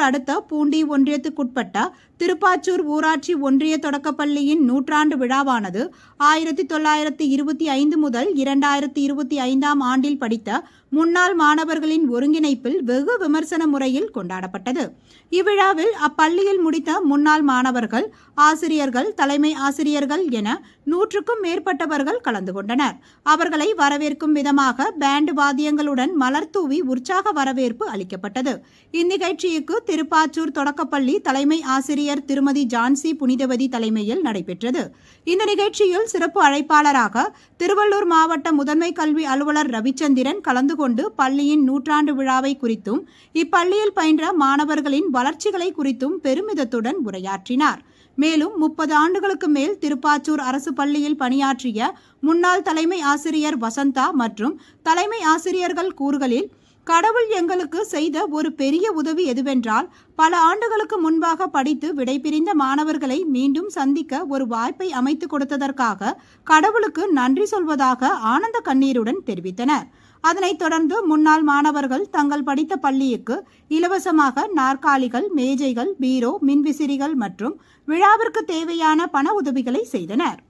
அடுத்த பூண்டி ஒன்றியத்துக்குட்பட்ட திருப்பாச்சூர் ஊராட்சி ஒன்றிய தொடக்கப்பள்ளியின் நூற்றாண்டு விழாவானது ஆயிரத்தி தொள்ளாயிரத்தி இருபத்தி ஐந்து முதல் இரண்டாயிரத்தி இருபத்தி ஐந்தாம் ஆண்டில் படித்த முன்னாள் மாணவர்களின் ஒருங்கிணைப்பில் வெகு விமர்சன முறையில் கொண்டாடப்பட்டது. இவ்விழாவில் அப்பள்ளியில் முடித்த முன்னாள் மாணவர்கள் ஆசிரியர்கள் தலைமை ஆசிரியர்கள் என நூற்றுக்கும் மேற்பட்டவர்கள் கலந்து கொண்டனர். அவர்களை வரவேற்கும் விதமாக பேண்ட் வாத்தியங்களுடன் மலர் தூவி உற்சாக வரவேற்பு அளிக்கப்பட்டது. இந்நிகழ்ச்சிக்கு திருப்பாச்சூர் தொடக்கப்பள்ளி தலைமை ஆசிரியர் திருமதி ஜான்சி புனிதவதி தலைமையில் நடைபெற்றது. இந்த நிகழ்ச்சியில் சிறப்பு அழைப்பாளராக திருவள்ளூர் மாவட்ட முதன்மை கல்வி அலுவலர் ரவிச்சந்திரன் கலந்து கொண்டு பள்ளியின் நூற்றாண்டு விழாவை குறித்தும் இப்பள்ளியில் பயின்ற மாணவர்களின் வளர்ச்சிகளை குறித்தும் பெருமிதத்துடன் உரையாற்றினார். மேலும் முப்பது ஆண்டுகளுக்கு மேல் திருப்பாச்சூர் அரசு பள்ளியில் பணியாற்றிய முன்னாள் தலைமை ஆசிரியர் வசந்தா மற்றும் தலைமை ஆசிரியர்கள் கூறுகளில் கடவுள் எங்களுக்கு செய்த ஒரு பெரிய உதவி எதுவென்றால் பல ஆண்டுகளுக்கு முன்பாக படித்து விடைபிரிந்த மாணவர்களை மீண்டும் சந்திக்க ஒரு வாய்ப்பை அமைத்து கொடுத்ததற்காக கடவுளுக்கு நன்றி சொல்வதாக ஆனந்த கண்ணீருடன் தெரிவித்தனர். அதனைத் தொடர்ந்து முன்னாள் மாணவர்கள் தங்கள் படித்த பள்ளிக்கு இலவசமாக நாற்காலிகள் மேஜைகள் பீரோ மின்விசிறிகள் மற்றும் விழாவிற்கு தேவையான பண உதவிகளை செய்தனர்.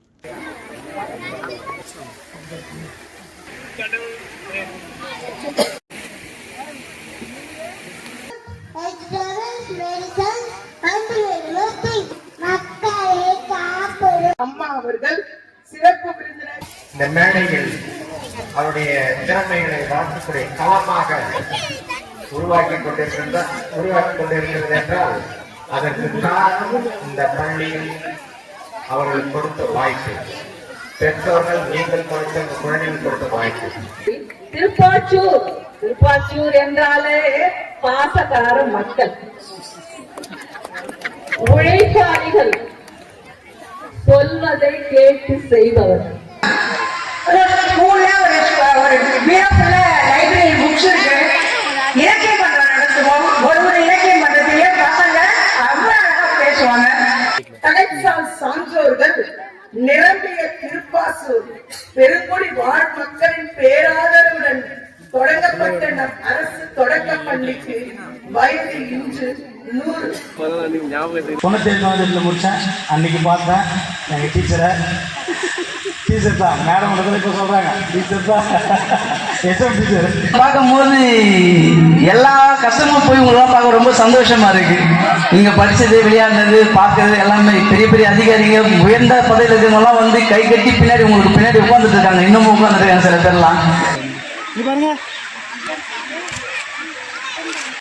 அம்மா அவர்கள் சிறப்பு விருந்தினர். இந்த மேடையில் அவருடைய திறமைகளை வளர்க்கக்கூடிய களமாக உருவாக்கி கொண்டிருக்கின்ற உருவாக்கி கொண்டிருக்கிறது என்றால் அதற்கு காரணம் இந்த பள்ளியில் அவர்கள் கொடுத்த வாய்ப்பு. பெற்றோர்கள் நீங்கள் கொடுத்த இந்த குழந்தைகள் கொடுத்த வாய்ப்பு. திருப்பாச்சூர். திருப்பாச்சூர் என்றாலே பாசக்கார மக்கள். உழைப்பாளிகள். சொல்வதை கேட்டு செய்பவர்கள். ஒரு ஸ்கூல்ல ஒரு ஒரு வீரப்புல லைப்ரரி புக்ஸ் இருக்கு. நடத்துவோம். ஒரு ஒரு இலக்கிய மன்றத்திலேயே பசங்க அவ்வளவு அழகா பேசுவாங்க. கலைச்சால் சான்றோர்கள் நிரம்பிய திருப்பாசூர் பெருங்குடி வாழ் மக்களின் பேராதரவுடன் தொடங்கப்பட்ட நம் அரசு தொடக்க பள்ளிக்கு வயது இன்று நூறு. தொண்ணூத்தி ஏழு முடித்தேன் அன்னைக்கு பார்த்தேன். எங்கள் டீச்சரை டீச்சர் தான். மேடம் வந்து இப்போ சொல்கிறாங்க டீச்சர் தான். எஸ்எம் டீச்சர் பார்க்கும்போது எல்லா கஷ்டமும் போய் உங்களெல்லாம் பார்க்க ரொம்ப சந்தோஷமா இருக்கு. நீங்க படிச்சது விளையாடுனது பார்க்கறது எல்லாமே பெரிய பெரிய அதிகாரிங்க உயர்ந்த பதவியில் இருக்கிறவங்கலாம் வந்து கை கட்டி பின்னாடி உங்களுக்கு பின்னாடி உட்காந்துட்டு இருக்காங்க. இன்னமும் உட்காந்துட்டு இருக்காங்க சில பேர்லாம். பாருங்க.